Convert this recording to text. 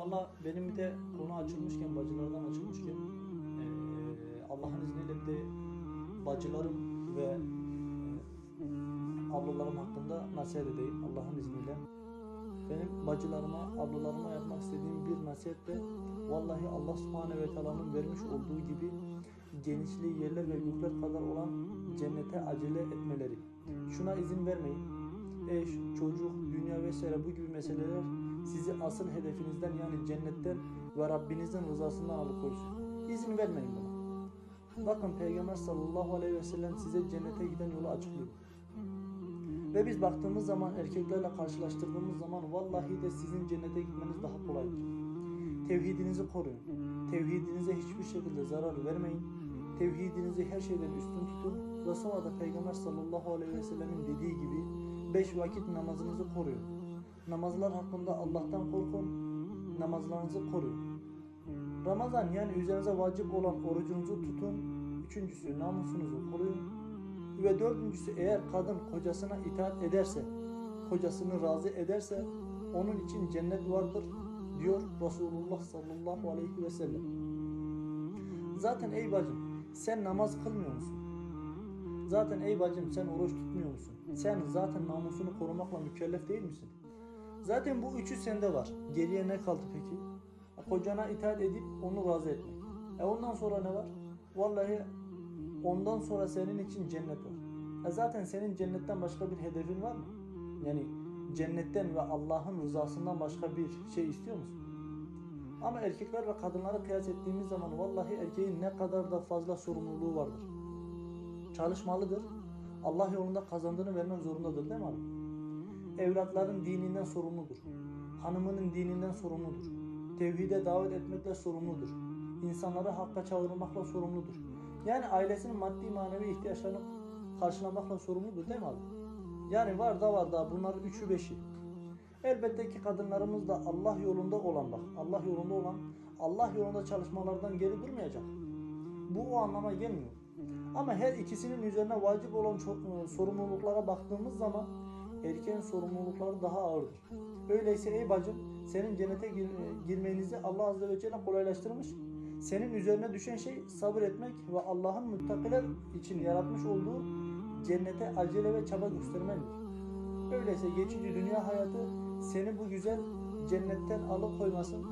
Valla benim bir de konu açılmışken, bacılardan açılmışken eee, Allah'ın izniyle bir de bacılarım ve eee, ablalarım hakkında nasihat edeyim Allah'ın izniyle. Benim bacılarıma, ablalarıma yapmak istediğim bir nasihat de vallahi Allah subhanehu ve teala'nın vermiş olduğu gibi genişliği yerler ve gökler kadar olan cennete acele etmeleri. Şuna izin vermeyin. Eş, çocuk, dünya vesaire bu gibi meseleler sizi asıl hedefinizden yani cennetten ve Rabbinizin rızasından alıkoysun. İzin vermeyin buna. Bakın Peygamber sallallahu aleyhi ve sellem size cennete giden yolu açıklıyor. Ve biz baktığımız zaman erkeklerle karşılaştırdığımız zaman vallahi de sizin cennete gitmeniz daha kolaydır. Tevhidinizi koruyun. Tevhidinize hiçbir şekilde zarar vermeyin. Tevhidinizi her şeyden üstün tutun. Ve sonra da Peygamber sallallahu aleyhi ve sellemin dediği gibi beş vakit namazınızı koruyun. Namazlar hakkında Allah'tan korkun. Namazlarınızı koruyun. Ramazan yani üzerinize vacip olan orucunuzu tutun. Üçüncüsü namusunuzu koruyun. Ve dördüncüsü eğer kadın kocasına itaat ederse, kocasını razı ederse onun için cennet vardır diyor Resulullah sallallahu aleyhi ve sellem. Zaten ey bacım sen namaz kılmıyor musun? Zaten ey bacım sen oruç tutmuyor musun? Sen zaten namusunu korumakla mükellef değil misin? Zaten bu üçü sende var. Geriye ne kaldı peki? Kocana itaat edip onu razı etmek. E ondan sonra ne var? Vallahi ondan sonra senin için cennet var. E zaten senin cennetten başka bir hedefin var mı? Yani cennetten ve Allah'ın rızasından başka bir şey istiyor musun? Ama erkekler ve kadınları kıyas ettiğimiz zaman vallahi erkeğin ne kadar da fazla sorumluluğu vardır. Çalışmalıdır. Allah yolunda kazandığını vermek zorundadır değil mi abi? Evlatların dininden sorumludur. Hanımının dininden sorumludur. Tevhide davet etmekle sorumludur. İnsanları hakka çağırmakla sorumludur. Yani ailesinin maddi manevi ihtiyaçlarını karşılamakla sorumludur değil mi abi? Yani var da var da bunlar üçü beşi. Elbette ki kadınlarımız da Allah yolunda olan bak. Allah yolunda olan, Allah yolunda çalışmalardan geri durmayacak. Bu o anlama gelmiyor. Ama her ikisinin üzerine vacip olan e, sorumluluklara baktığımız zaman erkeğin sorumlulukları daha ağırdır. Öyleyse ey bacım senin cennete gir- e, girmenizi Allah Azze ve Celle kolaylaştırmış. Senin üzerine düşen şey sabır etmek ve Allah'ın muttakiler için yaratmış olduğu cennete acele ve çaba göstermendir. Öyleyse geçici dünya hayatı seni bu güzel cennetten alıkoymasın